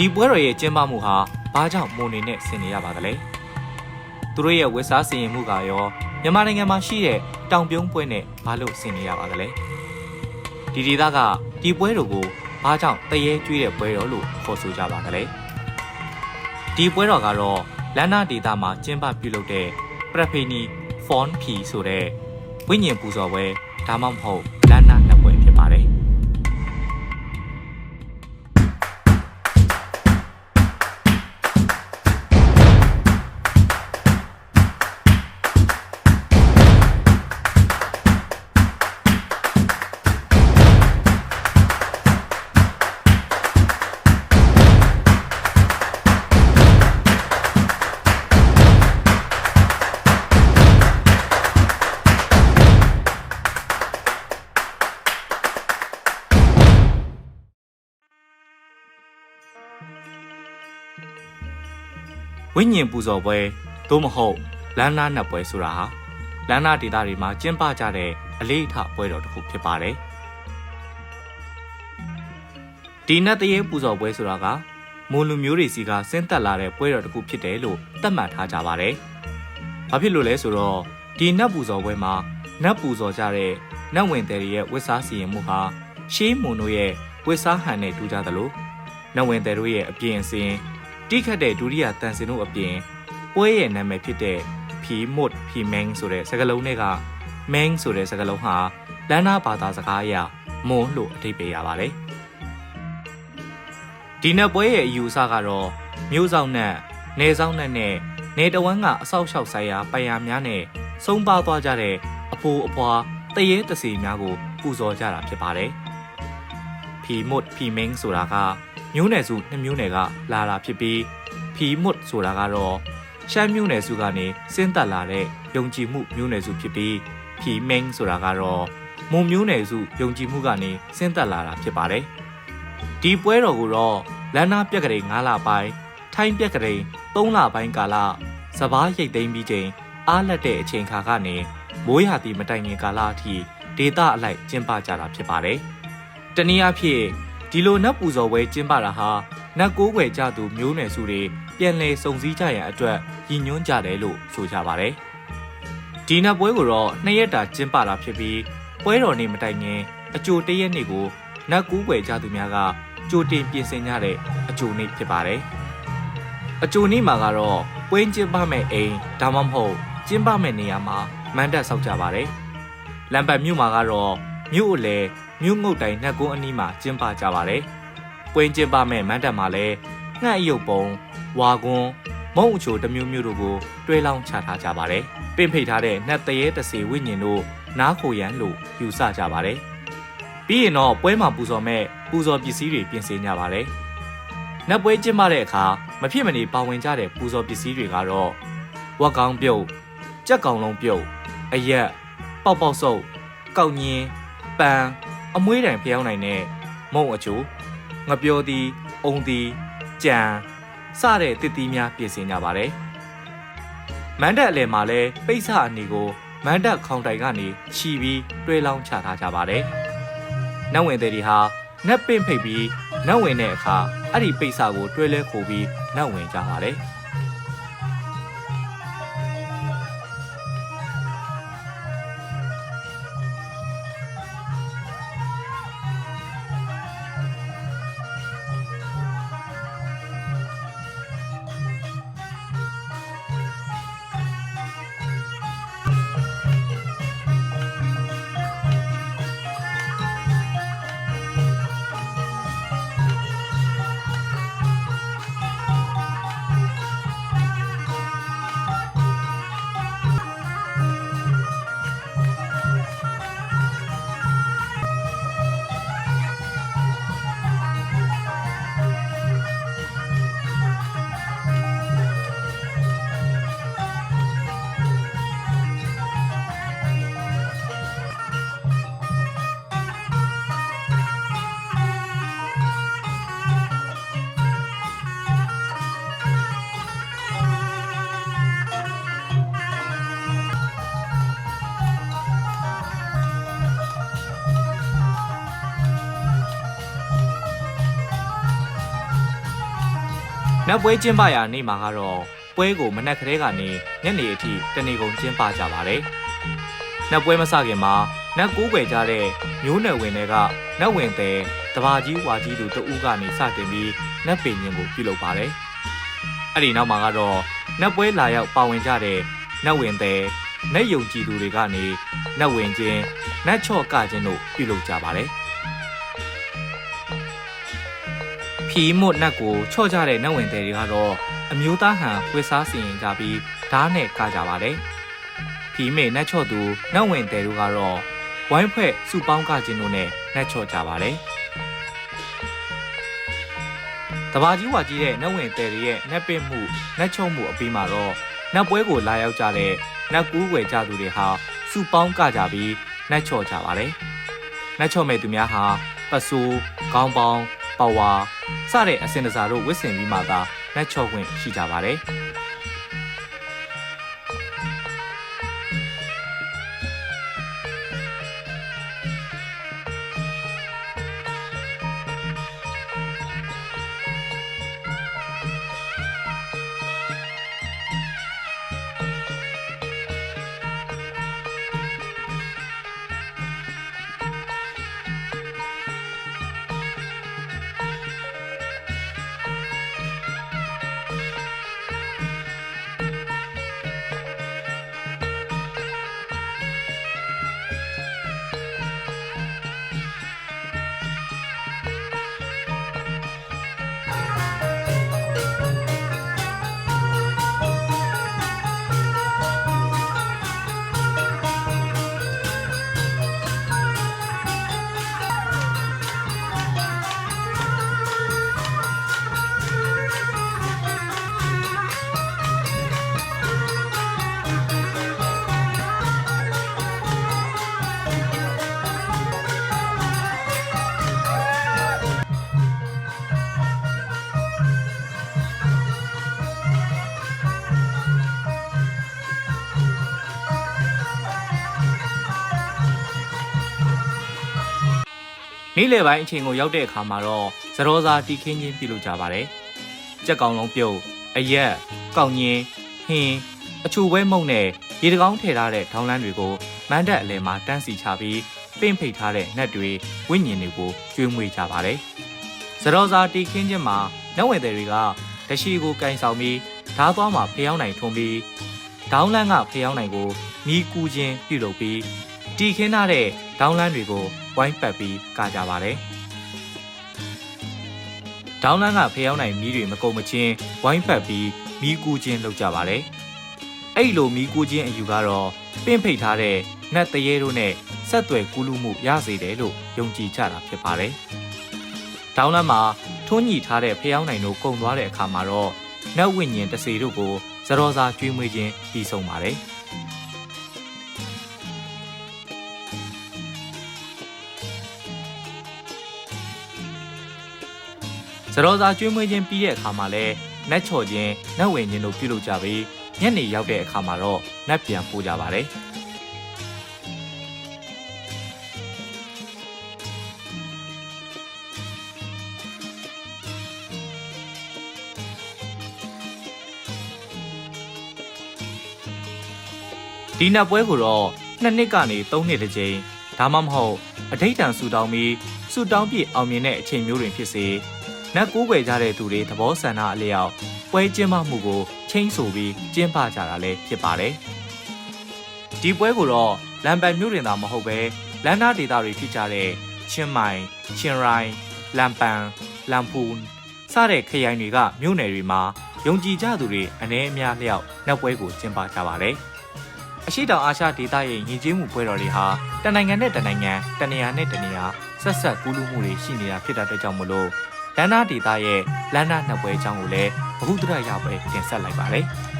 ဒီပွဲတော်ရဲ့ကျင်းပမှုဟာဘာကြောင့်မွန်နေနဲ့ဆင်နေရပါသလဲသူတို့ရဲ့ဝက်စားစီရင်မှုကရောမြန်မာနိုင်ငံမှာရှိတဲ့တောင်ပြုံးပွဲနဲ့ဘာလို့ဆင်နေရပါသလဲဒီဒေသကဒီပွဲတော်ကိုဘာကြောင့်တရေကျွေးတဲ့ပွဲတော်လို့ခေါ်ဆိုကြပါသလဲဒီပွဲတော်ကတော့လန္နာဒေသမှာကျင်းပပြုလုပ်တဲ့ပရဖေနီဖွန်ဖီဆိုတဲ့ဝိညာဉ်ပူဇော်ပွဲဒါမှမဟုတ်လန္နာနှစ်ပွဲဖြစ်ပါတယ် ဝိညာဉ်ပူဇော်ပွဲသို့မဟုတ်လမ်းနာနှစ်ပွဲဆိုတာဟာလမ်းနာဒေသတွေမှာကျင်းပကြတဲ့အလေးအထပွဲတော်တစ်ခုဖြစ်ပါတယ်ဒီနတ်တရေပူဇော်ပွဲဆိုတာကမွန်လူမျိုးတွေစီကဆင်းသက်လာတဲ့ပွဲတော်တစ်ခုဖြစ်တယ်လို့သတ်မှတ်ထားကြပါတယ်ဘာဖြစ်လို့လဲဆိုတော့ဒီနတ်ပူဇော်ပွဲမှာနတ်ပူဇော်ကြတဲ့နတ်ဝင်တယ်ရဲ့ဝတ်စားစီရင်မှုဟာရှေးမွန်တို့ရဲ့ဝတ်စားဟန်နဲ့တူကြသလို နတ်ဝင်တယ်တို့ရဲ့အပြင်အစင်တိခတ်တဲ့ဒုတိယတန်စင်တို့အပြင်ပွဲရဲ့နာမည်ဖြစ်တဲ့ဖီမွတ်ဖီမင်းဆိုတဲ့စကားလုံးတွေကမင်းဆိုတဲ့စကားလုံးဟာလန်နာဘာသာစကားအရမွန်လို့အဓိပ္ပာယ်ရပါတယ်ဒီနက်ပွဲရဲ့အယူအဆကတော့မျိုးဆောင်နဲ့နေဆောင်နဲ့နဲ့နေတဝမ်းကအဆောက်အအုံဆိုင်ရာပိုင်ယာများနဲ့ဆုံးပါသွားကြတဲ့အဖိုးအဖွာတရေတစီများကိုပူဇော်ကြတာဖြစ်ပါတယ်ဖီမွတ်ဖီမင်းဆိုတာက မျိုးနယ်စုနှစ်မျိုးနယ်ကလာတာဖြစ်ပြီးဖီမွတ်ဆိုတာကတော့ရှမ်းမျိုးနယ်စုကနေဆင်းသက်လာတဲ့ယုံကြည်မှုမျိုးနယ်စုဖြစ်ပြီးဖီမင်းဆိုတာကတော့မုံမျိုးနယ်စုယုံကြည်မှုကနေဆင်းသက်လာတာဖြစ်ပါတယ်။ဒီပွဲတော်ကိုတော့လန္နာပြက်ကလေး9လပိုင်းထိုင်းပြက်ကလေး3လပိုင်းကာလစပားရိတ်သိမ်းပြီးချိန်အားလက်တဲ့အချိန်ခါကနေမိုးရာသီမတိုင်ခင်ကာလအထိဒေတာအလိုက်ကျင်းပကြတာဖြစ်ပါတယ်။တနည်းအားဖြင့် ဒီလိုနတ်ပူဇော်ပွဲကျင်းပတာဟာနတ်ကိုးကွယ်ကြသူမျိုးနွယ်စုတွေပြန်လည်စုံစည်းကြရန်အတွက်ရည်ညွှန်းကြတယ်လို့ဆိုကြပါတယ်။ဒီနတ်ပွဲကိုတော့နှစ်ရက်တာကျင်းပတာဖြစ်ပြီးပွဲတော်နေ့မတိုင်ခင်အကြိုတရက်နေ့ကိုနတ်ကိုးကွယ်ကြသူများကကြိုတင်ပြင်ဆင်ကြတဲ့အကြိုနေ့ဖြစ်ပါတယ်။အကြိုနေ့မှာကတော့ပွဲကျင်းပမဲ့အိမ်ဒါမှမဟုတ်ကျင်းပမဲ့နေရာမှာမန်တပ်ဆောက်ကြပါတယ်။လမ်ပတ်မြို့မှာကတော့မြို့အလဲ မြို့ငုတ်တိုင်နှက်ကုန်းအနီးမှာကျင်းပကြပါတယ်။ပွဲကျင်းပမဲ့မန်းတပ်မှာလည်းငှက်အယုတ်ပုံဝါကွန်းမုံအချိုတစ်မျိုးမျိုးတို့ကိုတွဲလောင်းချထားကြပါတယ်။ပင့်ဖိတ်ထားတဲ့နှက်တရေတစီဝိညာဉ်တို့နားခိုရန်လို့ယူဆကြပါတယ်။ပြီးရင်တော့ပွဲမှာပူဇော်မဲ့ပူဇော်ပစ္စည်းတွေပြင်ဆင်ကြပါတယ်။နက်ပွဲကျင်းပတဲ့အခါမဖြစ်မနေပါဝင်ကြတဲ့ပူဇော်ပစ္စည်းတွေကတော့ဝက်ကောင်းပြုတ်ကြက်ကောင်လုံးပြုတ်အရက်ပေါက်ပေါက်ဆုပ်ကောက်ညင်းပန်း အမွှေးတိုင်ဖျောင်းနိုင်တဲ့မုံအချိုငပြောသည်အုံသည်ကြံစတဲ့တစ်သီးများပြင်ဆင်ကြပါတယ်။မန်တက်အလယ်မှာလည်းပိတ်စအနေကိုမန်တက်ခေါင်တိုင်ကနေခြီပြီးတွဲလောင်းချထားကြပါတယ်။နတ်ဝင်တွေဟာနတ်ပင့်ဖိတ်ပြီးနတ်ဝင်တဲ့အခါအဲ့ဒီပိတ်စကိုတွဲလဲခိုပြီးနတ်ဝင်ကြပါတယ်။ နတ်ပွဲကျင်းပရာနေ့မှာကတော့ပွဲကိုမနက်ကလေးကနေညနေအထိတနေကုန်ကျင်းပကြပါတယ်။နတ်ပွဲမစခင်မှာနတ်ကိုးကွယ်ကြတဲ့မျိုးနယ်ဝင်တွေကနတ်ဝင်တဲ့တဘာကြီးဝါကြီးတို့တဦးကနေစတင်ပြီးနတ်ပင်ရင်ကိုပြုလုပ်ပါတယ်။အဲ့ဒီနောက်မှာကတော့နတ်ပွဲလာရောက်ပါဝင်ကြတဲ့နတ်ဝင်တဲ့နတ်ယုံကြည်သူတွေကနေနတ်ဝင်ချင်းနတ်ချော့ကချင်းတို့ပြုလုပ်ကြပါတယ်။ မွတ်နတ်ကိုချော့ကြတဲ့နတ်ဝင်တဲ့တွေကတော့အမျိုးသားဟန်ဝစ်စားစီရင်ကြပြီးဓာတ်နဲ့ကကြပါတယ်။ဖီမေနတ်ချော့သူနတ်ဝင်တဲ့တို့ကတော့ဝိုင်းဖွဲ့စုပေါင်းကချင်းတို့နဲ့နတ်ချော့ကြပါတယ်။တဘာကြီးဝါကြီးတဲ့နတ်ဝင်တဲ့တွေရဲ့နတ်ပင့်မှုနတ်ချုံမှုအပြီးမှာတော့နတ်ပွဲကိုလာရောက်ကြတဲ့နတ်ကူးွယ်ကြသူတွေဟာစုပေါင်းကကြပြီးနတ်ချော့ကြပါတယ်။နတ်ချော့မဲ့သူများဟာပစိုးခေါင်းပေါင်း ပဝါစတဲ့အစင်တစားတို့ဝစ်စင်ပြီးမှသာနတ်ချော့ခွင့်ရှိကြပါတယ်။ နေ့လယ်ပိုင်းအချိန်ကိုရောက်တဲ့အခါမှာတော့သရောစာတီခင်းချင်းပြုလုပ်ကြပါတယ်။ကြက်ကောင်လုံးပြုတ်အရက်ကောက်ညင်းဟင်းအချိုပွဲမုံနဲ့ရေတကောင်းထည့်ထားတဲ့ထောင်းလန်းတွေကိုမန်းတက်အလဲမှာတန်းစီချပြီးပင့်ဖိတ်ထားတဲ့နှက်တွေဝိညာဉ်တွေကိုကျွေးမွေးကြပါတယ်။သရောစာတီခင်းချင်းမှာနတ်ဝင်တွေတွေကတရှိကိုကင်ဆောင်ပြီးဓားသွားမှာဖျောင်းနိုင်ထုံပြီးဒေါင်းလန်းကဖျောင်းနိုင်ကိုမီးကူခြင်းပြုလုပ်ပြီး တီခင်းထားတဲ့ဒေါင်းလန်းတွေကိုဝိုင်းပတ်ပြီးကကြပါတယ်။ဒေါင်းလန်းကဖျောင်းနိုင်မီးတွေမကုန်မချင်းဝိုင်းပတ်ပြီးမီးကူခြင်းလုပ်ကြပါတယ်။အဲ့လိုမီးကူခြင်းအယူကတော့ပင့်ဖိတ်ထားတဲ့နတ်တရေတို့နဲ့ဆက်သွယ်ကူးလူမှုရစေတယ်လို့ယုံကြည်ကြတာဖြစ်ပါတယ်။ဒေါင်းလန်းမှာထွန်းညှိထားတဲ့ဖျောင်းနိုင်တို့ကုံသွားတဲ့အခါမှာတော့နတ်ဝိညာဉ်တစေတို့ကိုဇရောစာကျွေးမွေးခြင်းပြီးဆုံးပါတယ်။ စရောစာကျွေးမွေးခြင်းပြီးတဲ့အခါမှာလဲနတ်ချော်ခြင်းနတ်ဝင်ခြင်းတို့ပြုလုပ်ကြပြီးညနေရောက်တဲ့အခါမှာတော့နတ်ပြန်ပို့ကြပါတယ်ဒီနတ်ပွဲကိုတော့နှစ်နှစ်ကနေသုံးနှစ်တစ်ကြိမ်ဒါမှမဟုတ်အထိတ်တန်ဆူတောင်းပြီးဆူတောင်းပြည့်အောင်မြင်တဲ့အချိန်မျိုးတွင်ဖြစ်စေ နတ်ကိုးကွယ်ကြတဲ့သူတွေသဘောဆန္ဒအလျောက်ပွဲကျင်းပမှုကိုချင်းဆိုပြီးကျင်းပကြတာလည်းဖြစ်ပါတယ်။ဒီပွဲကိုတော့လမ်ပန်မြို့တွင်သာမဟုတ်ပဲလန်နာဒေသတွေဖြစ်ကြတဲ့ချင်းမိုင်၊ချင်းရိုင်း၊လမ်ပန်၊လမ်ပူန်စတဲ့ခရိုင်တွေကမြို့နယ်တွေမှာယုံကြည်ကြသူတွေအ ਨੇ အများလျောက်နတ်ပွဲကိုကျင်းပကြပါတယ်။အရှိတောင်အာရှဒေသရဲ့ယဉ်ကျေးမှုပွဲတော်တွေဟာတနိုင်ငံနဲ့တနိုင်ငံတနေရာနဲ့တနေရာဆက်ဆက်ကူးလူမှုတွေရှိနေတာဖြစ်တဲ့အတွက်ကြောင့်မလို့ လန်နာဒေသရဲ့လန်နာနှစ်ပွဲအကြောင်းကိုလည်းဘ ഹു ဒရရပွဲတင်ဆက်လိုက်ပါတယ်။